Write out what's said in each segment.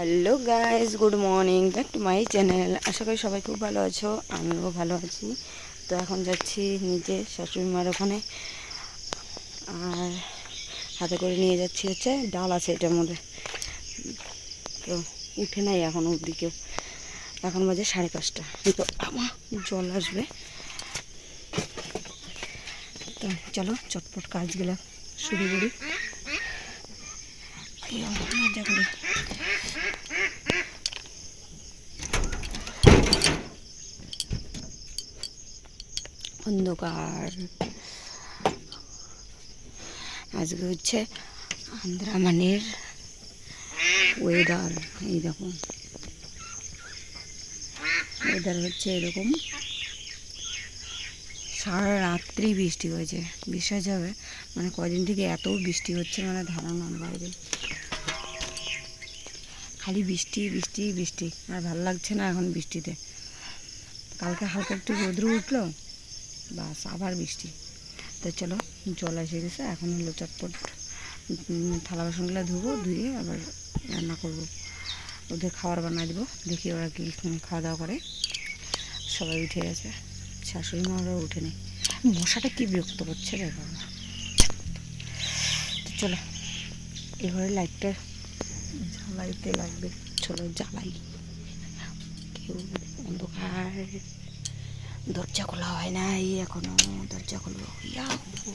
Hello guys good morning back to my channel আশা করি সবাই খুব ভালো আছো, আমিও ভালো আছি। তো এখন যাচ্ছি নিজে শাশুড়ি মার ওখানে। আর হাতে করে নিয়ে যাচ্ছি হচ্ছে ডাল আছে এটার মধ্যে। তো উঠে নাই এখন অবধি কেউ। এখন বাজে সাড়ে পাঁচটা। তো আমার জল আসবে। তো চলো চটপট কাজগুলো শুরু করি। করি। অন্ধকার। আজকে হচ্ছে আন্দ্রামানের ওয়েদার এই দেখুন ওয়েদার হচ্ছে এরকম। সারা রাত্রি বৃষ্টি হয়েছে। বিশ্বাস যাবে মানে কদিন থেকে এত বৃষ্টি হচ্ছে মানে ধারণার বাইরে। খালি বৃষ্টি বৃষ্টি বৃষ্টি। আর ভালো লাগছে না এখন বৃষ্টিতে। কালকে হালকা একটু রোদ্র উঠল। বাস, আবার বৃষ্টি। তো চলো, জল এসে গেছে, এখন হলো চটপট থালা বাসনগুলো ধুবো, ধুয়ে আবার রান্না করব। ওদের খাবার বানিয়ে দেবো, দেখি ওরা কি খাওয়া দাওয়া করে। সবাই উঠে গেছে। শাশুড়ি মা ওরা উঠে নেই। মশাটা কি বিরক্ত করছে রে বাবা। তো চলো, এবারে লাইটটা জ্বালাইতে লাগবে। চলো জ্বালাই। কেউ অন্ধকার। দরজা খোলা হয় নাই, এখনও দরজা খুলবো। ইয়াহু।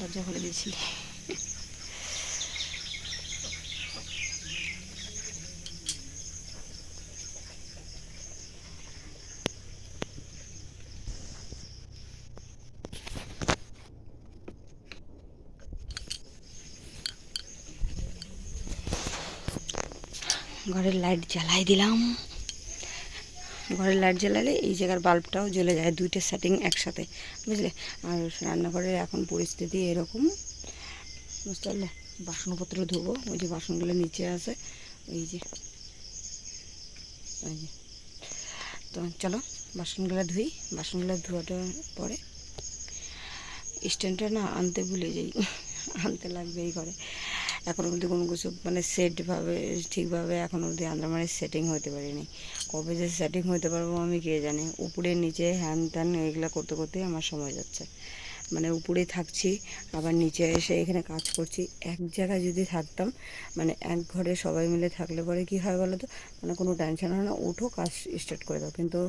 দরজা খুলে দিয়েছি। ঘরের লাইট জ্বালাই দিলাম। ঘরের লাইট জ্বালালে এই জায়গার বাল্বটাও জ্বলে যায়, দুইটা সেটিং একসাথে, বুঝলে? আর রান্নাঘরের এখন পরিস্থিতি এরকম। বুঝতে পারলে? বাসনপত্র ধোবো, ওই যে বাসনগুলো নিচে আছে, ওই যে ওই যে। তো চলো, বাসনগুলো ধুই, বাসনগুলো ধোয়াটার পরে। স্ট্যান্ডটা না আনতে ভুলে যাই, আনতে লাগবে এই ঘরে। এখন অবধি কোনো কিছু মানে সেটভাবে ঠিকভাবে এখন অবধি আন্দামানের সেটিং হতে পারিনি। কবে যে সেটিং হতে পারব আমি কে জানি? উপরে, নিচে, হ্যান ত্যান এগুলো করতে করতেই আমার সময় যাচ্ছে। মানে উপরে থাকছি, আবার নিচে এসে এখানে কাজ করছি। এক জায়গায় যদি থাকতাম মানে এক ঘরে সবাই মিলে থাকলে পরে কি হয় বলো তো? মানে কোনো টেনশন হয় না, উঠো, কাজ স্টার্ট করে দাও। কিন্তু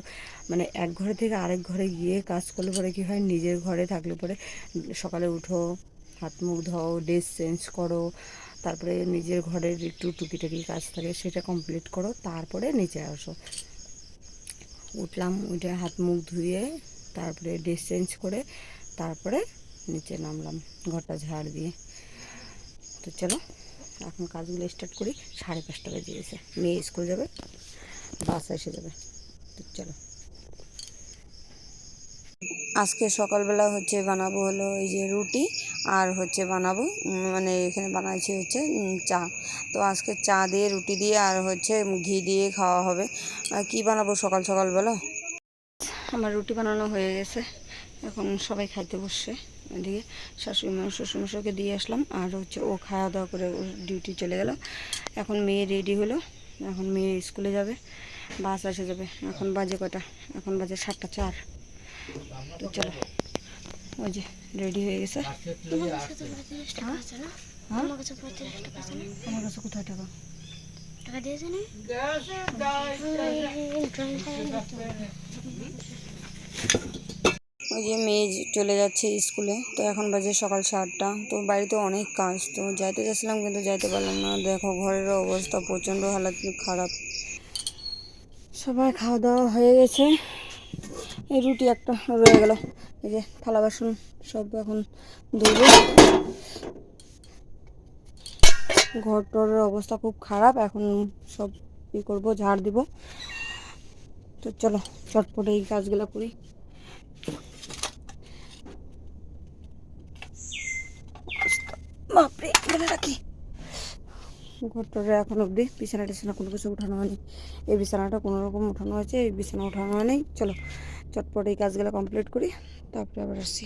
মানে এক ঘরে থেকে আরেক ঘরে গিয়ে কাজ করলে পরে কি হয়? নিজের ঘরে থাকলে পরে সকালে উঠো, হাত মুখ ধোও ড্রেস চেঞ্জ করো তারপরে নিজের ঘরের একটু টুকিটাকি কাজ থাকে সেটা কমপ্লিট করো, তারপরে নিচে আসো। উঠলাম, উঠে হাত মুখ ধুয়ে তারপরে ড্রেস চেঞ্জ করে তারপরে নিচে নামলাম ঘরটা ঝাড় দিয়ে। তো চলো, এখন কাজগুলো স্টার্ট করি। সাড়ে পাঁচটা বেজে গেছে। মেয়ে স্কুল যাবে, বাস এসে যাবে। তো চলো। আজকে সকালবেলা হচ্ছে বানাবো হলো এই যে রুটি আর হচ্ছে বানাবো মানে এখানে বানাইছি হচ্ছে চা। তো আজকে চা দিয়ে, রুটি দিয়ে আর হচ্ছে ঘি দিয়ে খাওয়া হবে। আর কি বানাবো সকাল সকালবেলা আমার রুটি বানানো হয়ে গেছে। এখন সবাই খাইতে বসছে এদিকে। শাশুড়ি মা শ্বশুরমশাইকে দিয়ে আসলাম আর হচ্ছে ও খাওয়া দাওয়া করে ডিউটি চলে গেল। এখন মেয়ে রেডি হলো, এখন মেয়ে স্কুলে যাবে, বাস এসে যাবে। এখন বাজে কটা? এখন বাজে সাতটা চার। তো চলো। ওই যে রেডি হয়ে গেছে। হ্যাঁ? আমার কাছে কোথায় টাকা? ওই যে মেয়ে চলে যাচ্ছে স্কুলে। তো এখন বাজে সকাল সাতটা। তো বাড়িতে অনেক কাজ। তো যাইতে যাচ্ছিলাম কিন্তু যাইতে পারলাম না। দেখো ঘরের অবস্থা প্রচণ্ড হালাত খারাপ। সবাই খাওয়া দাওয়া হয়ে গেছে। এই রুটি একটা রয়ে গেল। এই যে থালা বাসন সব এখন ধুবো। ঘর টরের অবস্থা খুব খারাপ, এখন সব ই করব, ঝাড় দিব। তো চলো, চটপটে এই কাজগুলো করি। বাপরে ঘরটারে এখন অবধি বিছানা টিছানা কোনো কিছু উঠানো হয়নি। এই বিছানাটা কোনো রকম উঠানো হয়েছে, এই বিছানা উঠানো হয়নি। চলো চটপট এই কাজগুলো কমপ্লিট করি তারপরে আবার আসছি।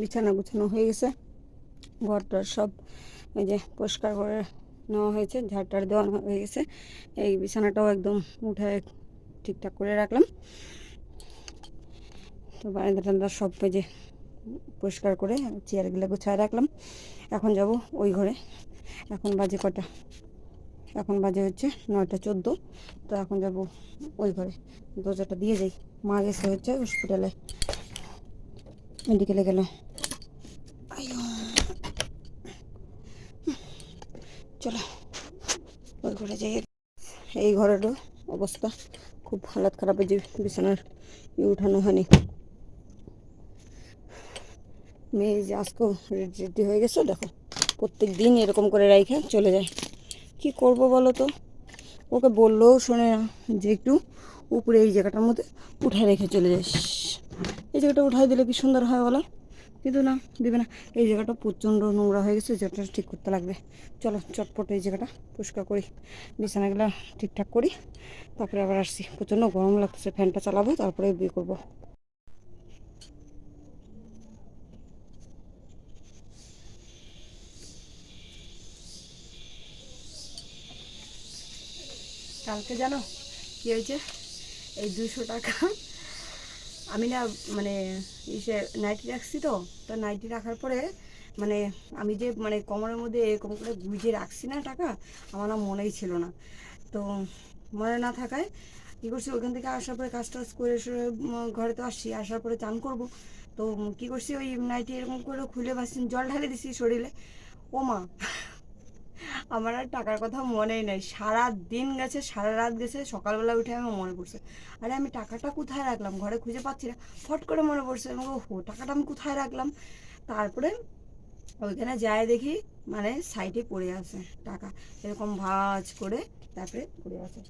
বিছানা গুছানো হয়ে গেছে। ঘরটা সব এই যে পরিষ্কার করে নেওয়া হয়েছে, ঝাড়টার দেওয়া হয়ে গেছে। এই বিছানাটাও একদম উঠে ঠিকঠাক করে রাখলাম। তো বারান্দা টান্দা সব যে পরিষ্কার করে চেয়ারগুলো গুছায় রাখলাম। এখন যাব ওই ঘরে। এখন বাজে কটা? এখন বাজে হচ্ছে নয়টা চোদ্দ। তো এখন যাব ওই ঘরে। দরজাটা দিয়ে যাই। মা গেছে হচ্ছে হসপিটালে মেডিকেলে গেল। চলো, ওই ঘরে যাই। এই ঘরেরও অবস্থা খুব হালাত খারাপ যে বিছানার উঠানো হয়নি। মেয়ে যে আজকেও রেডি হয়ে গেছে, দেখো প্রত্যেক দিন এরকম করে রাইখে চলে যায়। কি করব বলো তো? ওকে বললেও শোনে না যে একটু উপরে এই জায়গাটার মধ্যে উঠায় রেখে চলে যাস এই জায়গাটা উঠাই দিলে কি সুন্দর হয় বলো? কিন্তু না দিবে না। এই জায়গাটা প্রচণ্ড নোংরা হয়ে গেছে যেটা ঠিক করতে লাগবে। চলো চটপট এই জায়গাটা পরিষ্কার করি। বিছানাগুলো ঠিকঠাক করি। তারপরে আবার আসছি। প্রচণ্ড গরম লাগতেছে ফ্যানটা চালাবো তারপরে বিয়ে করব। কালকে জানো কি হয়েছে? এই দুশো টাকা আমি না মানে ইসে নাইটি রাখছি তো তো নাইটি রাখার পরে মানে আমি যে মানে কোমরের মধ্যে এরকম করে গুঁজে রাখছি না টাকা, আমার না মনেই ছিল না। তো মনে না থাকায় কী করছি ওখান থেকে আসার পরে কাজ টাজ করে ঘরে তো আসছি, আসার পরে চান করব। তো কী করছি, ওই নাইটি এরকম করে খুলে বাসছি জল ঢালে দিছি শরীরে। ও মা আমার আর টাকার কথা মনেই নেই। সারা দিন গেছে সারা রাত গেছে, সকালবেলা উঠে আমি মনে পড়ছে। আরে আমি টাকাটা কোথায় রাখলাম? ঘরে খুঁজে পাচ্ছি না। ফট করে মনে পড়ছে আমি হো, টাকাটা আমি কোথায় রাখলাম? তারপরে ওইখানে যায় দেখি মানে সাইডে পড়ে আছে টাকা। এরকম ভাজ করে তারপরে পড়ে আছে।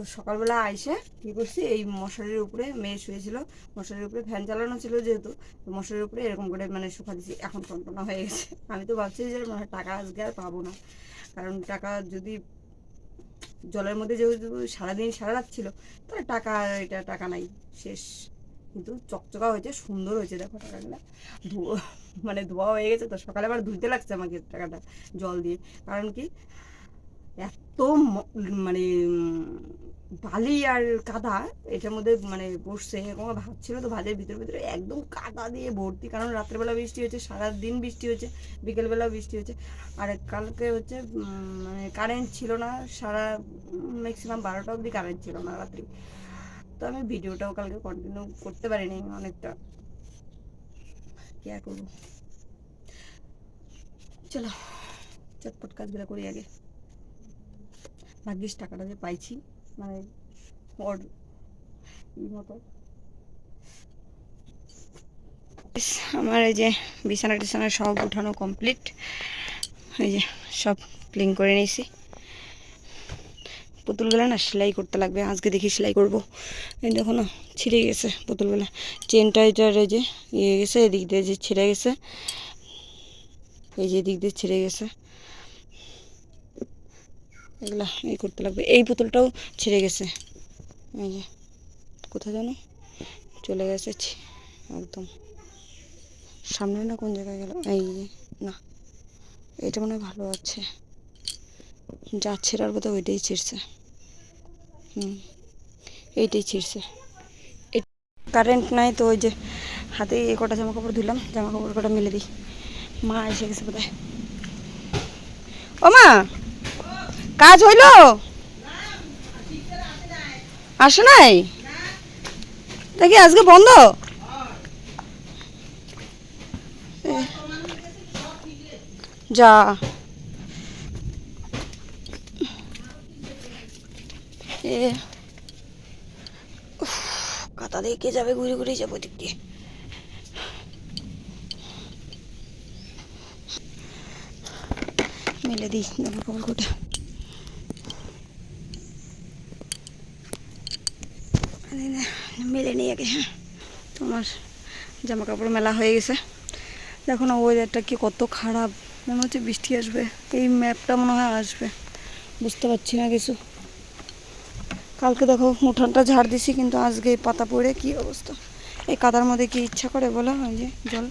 তো সকালবেলা আইসে কী করছি, এই মশারির উপরে মেয়ে শুয়েছিল, মশারির উপরে ফ্যান চালানো ছিল যেহেতু, তো মশারির উপরে এরকম করে মানে শুকা দিছি, এখন টনটনা হয়ে গেছে। আমি তো ভাবছি যে মানে টাকা আজকে আর পাবো না, কারণ টাকা যদি জলের মধ্যে যেহেতু সারাদিন সারা রাত ছিল, তাহলে টাকা, এটা টাকা নাই, শেষ। কিন্তু চকচকা হয়েছে, সুন্দর হয়েছে, দেখো টাকাগুলো। ধুয়ো মানে ধোয়া হয়ে গেছে তো, সকালে আবার ধুইতে লাগছে আমাকে টাকাটা, জল দিয়ে। কারণ কি এত মানে বালি আর কাদা। এটার মধ্যে মানে বসছে, এরকম ভাত ছিল তো ভাতের ভিতরে ভিতরে একদম কাদা দিয়ে ভর্তি। কারণ রাত্রেবেলা বৃষ্টি হচ্ছে সারা দিন বৃষ্টি হচ্ছে বিকেলবেলা বৃষ্টি হচ্ছে আর কালকে হচ্ছে মানে কারেন্ট ছিল না, সারা ম্যাক্সিমাম বারোটা অবধি কারেন্ট ছিল না রাত্রি। তো আমি ভিডিওটাও কালকে কন্টিনিউ করতে পারিনি অনেকটা। কি আর করব? চলো, চটপট কাজগুলো করি আগে। ভাগ্যিস টাকাটা যে পাইছি মানে ওর মতো। আমার এই যে বিছানা টিছানা সব উঠানো কমপ্লিট এই যে সব ক্লিন করে নিয়েছি। পুতুলগুলো না সেলাই করতে লাগবে, আজকে দেখি সেলাই করব। এই দেখো না, ছিঁড়ে গেছে পুতুলগুলো। চেনটা এটার এই যে ইয়ে গেছে, এদিক দিয়ে যে ছিঁড়ে গেছে, এই যে এদিক দিয়ে ছিঁড়ে গেছে। এগুলা এই করতে লাগবে। এই পুতুলটাও ছিঁড়ে গেছে। এই যে, কোথায় জানো? চলে গেছে একদম। সামনে না কোন জায়গায় গেল? এই না। এটা মনে হয় ভালো আছে। যা ছেঁড়ার কথা ওইটাই ছিঁড়ছে। হুম, এইটাই ছিঁড়ছে। কারেন্ট নাই তো ওই যে, হাতে এ কটা জামা কাপড় ধুলাম জামা কাপড় কটা মেলে দিই। মা এসে গেছে বোধহয়। ও মা! কাজ হইল? আসে নাই? দেখি আজকে বন্ধ? যা। এ। কাতা দিয়ে কে যাবে ঘুরে ঘুরে যাব দিক দিয়ে মেলে দিই জামা কাপড় কোটা মেলে নিই আগে হ্যাঁ। তোমার জামা কাপড় মেলা হয়ে গেছে। দেখো না ওয়েদারটা কি কত খারাপ। মনে হচ্ছে বৃষ্টি আসবে। এই ম্যাপটা মনে হয় আসবে। বুঝতে পারছি না কিছু। কালকে দেখো, উঠানটা ঝাড় দিছি, কিন্তু আজকে পাতা পড়ে কি অবস্থা? এই কাদার মধ্যে কি ইচ্ছা করে বলো? ওই যে জল।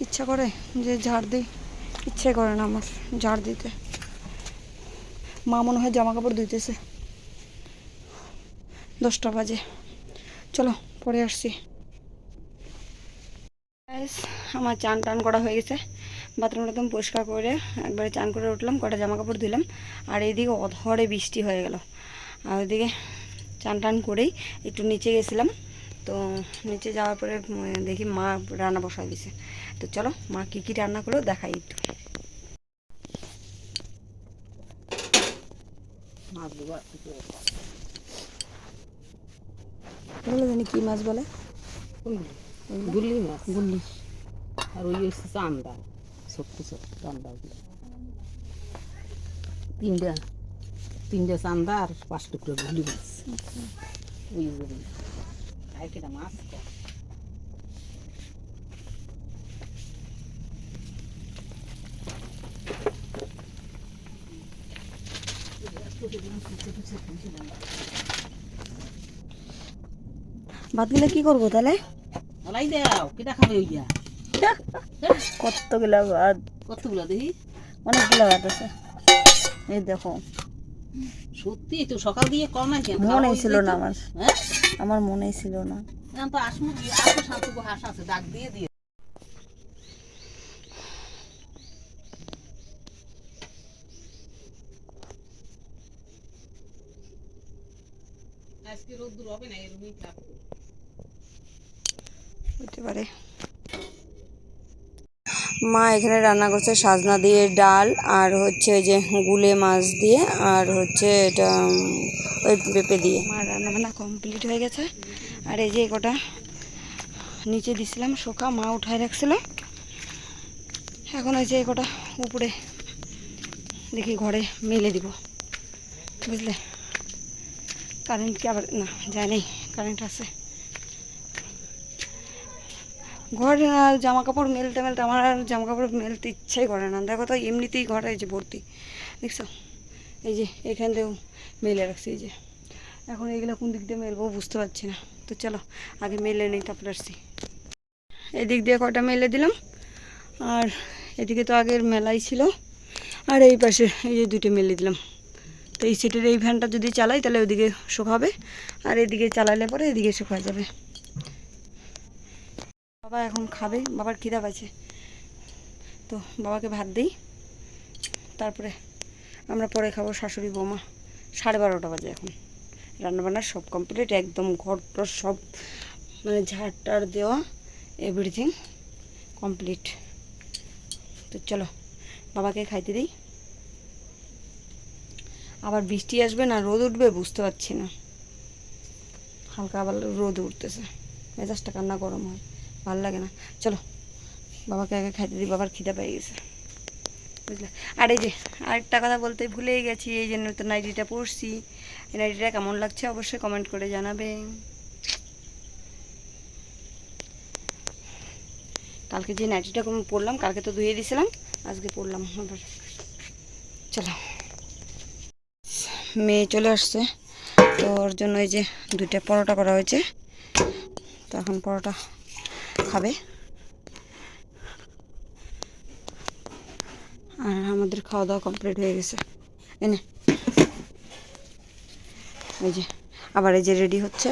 ইচ্ছা করে যে ঝাড় দিই। ইচ্ছে করে না আমার ঝাড় দিতে। মা মনে হয় জামা কাপড় ধুইতেছে। দশটা বাজে। চলো, পরে আসছি। আমার চান টান করা হয়ে গেছে। বাথরুম টাথরুম পরিষ্কার করে একবারে চান করে উঠলাম, কটা জামা কাপড় ধুলাম আর এইদিকে অধরে বৃষ্টি হয়ে গেল। আর ওইদিকে চান টান করেই একটু নিচে গেছিলাম। তো নিচে যাওয়ার পরে দেখি মা রান্না বসাই দিছে। তো চলো, মা কী কী রান্না করল দেখাই একটু। বলে জানি কী মাছ বলে? গুল্লি মাছ। গুল্লি। আর ওই হচ্ছে চান্দা ছোট্ট ছোট্ট চান্দা তিনটা তিনটা চান্দা আর পাঁচ টুকরো গুলি মাছ। ওই জন্য মাছ। গেলে কী করব তাহলে? ওলাই দাও কেটা খাবে ওইয়া কতগুলো ভাত? কতগুলো দেখি? অনেকগুলো ভাত আছে। এই দেখো। সত্যি তো সকাল দিয়ে কম নাই কেন? মনেই ছিল না আমার। হ্যাঁ? আমার মনেই ছিল না। তো আসমু আসো শান্ত হাঁস আছে ডাক দিয়ে দিয়ে। আজকে রোদ্দুর হবে না এরকমই থাকবে। হতে পারে। মা এখানে রান্না করছে সাজনা দিয়ে ডাল আর হচ্ছে যে গুলে মাছ দিয়ে আর হচ্ছে এটা, ওই পেঁপে দিয়ে। মা রান্না বান্না কমপ্লিট হয়ে গেছে। আর এই যে কটা নিচে দিছিলাম শোকা, মা উঠায় রাখছিল। এখন ওই যে কটা উপরে দেখি ঘরে মেলে দিব। বুঝলে? কারেন্ট কি আবার না, যায় নেই, কারেন্ট আছে। ঘরে জামা কাপড় মেলতে মেলতে আমার আর জামা কাপড় মেলতে ইচ্ছাই করে না। দেখো তো, এমনিতেই ঘরে যে ভর্তি। দেখছ? এই যে এখান থেকেও মেলে রাখছি, এই যে। এখন এইগুলো কোন দিক দিয়ে মেলবো বুঝতে পারছি না। তো চলো, আগে মেলে নেই, তারপরে আসছি। এদিক দিয়ে কটা মেলে দিলাম, আর এদিকে তো আগের মেলাই ছিল। আর এই পাশে এই যে দুটো মেলে দিলাম। তো এই সিটের এই ভ্যানটা যদি চালাই, তাহলে ওইদিকে শুকাবে। আর এদিকে চালালে পরে এদিকে শুকা যাবে। বাবা এখন খাবে, বাবার খিদা পাচ্ছে তো বাবাকে ভাত দিই, তারপরে আমরা পরে খাব শাশুড়ি, বৌমা। সাড়ে বারোটা বাজে এখন। রান্নাবান্না সব কমপ্লিট একদম ঘর টর সব মানে ঝাড় টাড় দেওয়া এভরিথিং কমপ্লিট তো চলো, বাবাকে খাইতে দিই। আবার বৃষ্টি আসবে না, রোদ উঠবে, বুঝতে পারছি না। হালকা আবার রোদ উঠতেছে। মেজাজটা কান্না গরম হয়। ভালো লাগে না। চলো, বাবাকে আগে খাইতে দিই, বাবার খিদে পেয়ে গেছে। বুঝলে? আর এই যে, আরেকটা কথা বলতে ভুলেই গেছি, এই জন্য তো নাইটিটা পরছি এই নাইটিটা কেমন লাগছে অবশ্যই কমেন্ট করে জানাবে। কালকে যে নাইটিটা কোন পরলাম কালকে তো ধুয়ে দিয়েছিলাম আজকে পরলাম আবার। চলো। মেয়ে চলে আসছে, তো ওর জন্য এই যে দুইটা পরোটা করা হয়েছে। তো এখন পরোটা খাবে। আর আমাদের খাওয়া দাওয়া কমপ্লিট হয়ে গেছে। এনে এই যে আবার এই যে রেডি হচ্ছে।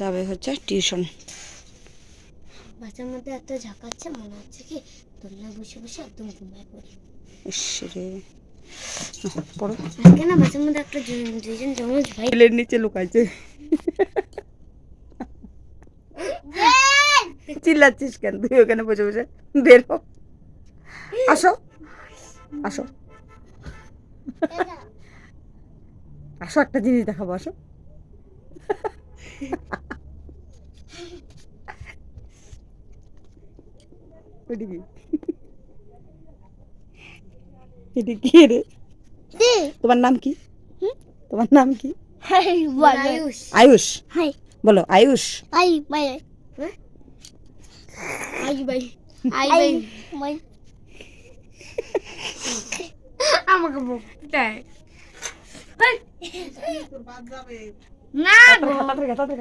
যাবে হচ্ছে টিউশন। বাচ্চার মধ্যে এত ঝাঁকাচ্ছে মনে হচ্ছে কি দোলনায় বসে বসে একদম ঘুমায় পড়ি। ইস রে। পড়ো। আজকে না বাচ্চার মধ্যে একটা দুজন জমজ ভাই নিচে লুকাইছে। চিল্লাচ্ছিস কেন? তুই ওখানে বসে বসে বের আসো। আসো। আসো একটা জিনিস দেখাবো আসো। এটা কি রে? তোমার নাম কি? তোমার নাম কি? আয়ুষ। আয়ুষ। বলো আয়ুষ। আমাকে বকতে না গো। তাড়াতাড়ি তাড়াতাড়ি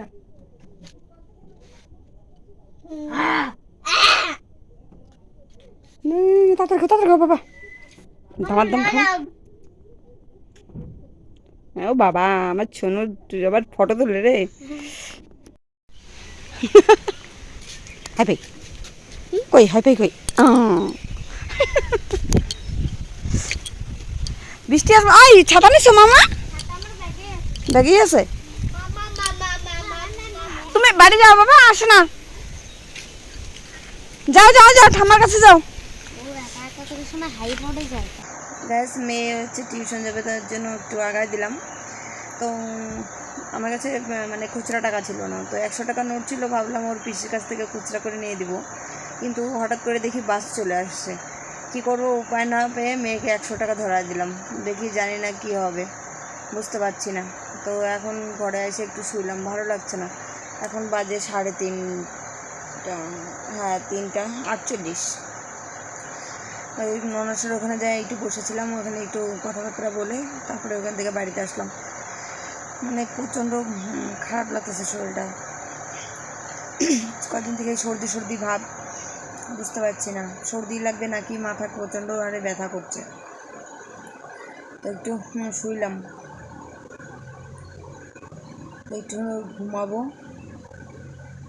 তাড়াতাড়ি খাও তাড়াতাড়ি খাও বাবা। দামার দাম ও বাবা আমার ছোনু তুই আবার ফটো তুলে রে। হাই ফাই কই হাই কই। বৃষ্টি আসবে আই ছাতা নিছো মামা? ব্যাগেই আছে? তুমি বাড়ি যাও বাবা আসো না। যাও যাও যাও ঠাম্মার কাছে যাও। ও একা একা করে সময় হাই বোর্ডে যায় গ্যাস মেয়ে হচ্ছে টিউশন যাবে তার জন্য একটু আগায় দিলাম। তো আমার কাছে মানে খুচরা টাকা ছিল না। তো একশো টাকা নোট ছিল, ভাবলাম ওর পিসির কাছ থেকে খুচরা করে নিয়ে দিব। কিন্তু হঠাৎ করে দেখি বাস চলে আসছে। কি করব, উপায় না পেয়ে মেয়েকে একশো টাকা ধরা দিলাম। দেখি জানি না কি হবে, বুঝতে পারছি না। তো এখন ঘরে এসে একটু শুইলাম, ভালো লাগছে না। এখন বাজে সাড়ে তিনটা হ্যাঁ তিনটা আটচল্লিশ। ওই ননসের ওখানে যাই, একটু বসেছিলাম, ওখানে একটু কথাবার্তা বলে, তারপরে ওখান থেকে বাড়িতে আসলাম। মানে প্রচণ্ড খারাপ লাগতেছে শরীরটা। কদিন থেকে সর্দি সর্দি ভাব, বুঝতে পারছি না। সর্দি লাগবে নাকি, মাথা প্রচণ্ড হারে ব্যথা করছে। তো একটু শুইলাম। একটু ঘুমাবো।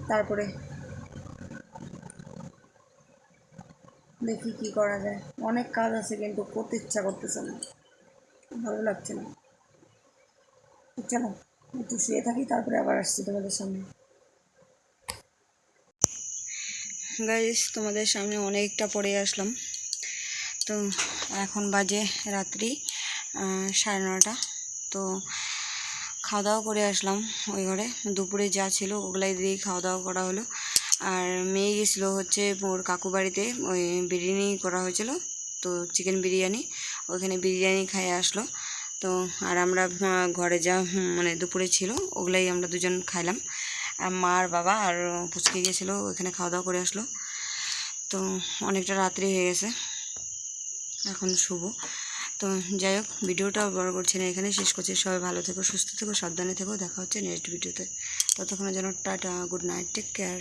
তারপরে দেখি কি করা যায়। অনেক কাজ আছে কিন্তু করতে ইচ্ছা করতেছে না। ভালো লাগছে না। চলো একটু শুয়ে থাকি, তারপরে আবার আসছি তোমাদের সামনে। গাইস তোমাদের সামনে অনেকটা পরে আসলাম। তো এখন বাজে রাত্রি সাড়ে নটা তো খাওয়া দাওয়া করে আসলাম ওই ঘরে। দুপুরে যা ছিল ওগুলাই দিয়েই খাওয়া দাওয়া করা হলো। আর মেয়ে গেছিল হচ্ছে ওর কাকু বাড়িতে, ওই বিরিয়ানি করা হয়েছিল। তো চিকেন বিরিয়ানি, ওখানে বিরিয়ানি খাইয়ে আসলো। তো আর আমরা ঘরে যা মানে দুপুরে ছিল, ওগুলাই আমরা দুজন খাইলাম। আর মা আর বাবা আর পুচকে গেছিল ওখানে খাওয়া দাওয়া করে আসলো। তো অনেকটা রাত্রি হয়ে গেছে, এখন শুভ তো যাই হোক, ভিডিওটা বড় করছি না এখানে শেষ করছি। সবাই ভালো থেকো, সুস্থ থেকো, সাবধানে থেকো, দেখা হচ্ছে নেক্সট ভিডিওতে ততক্ষণের জন্য tata good night take care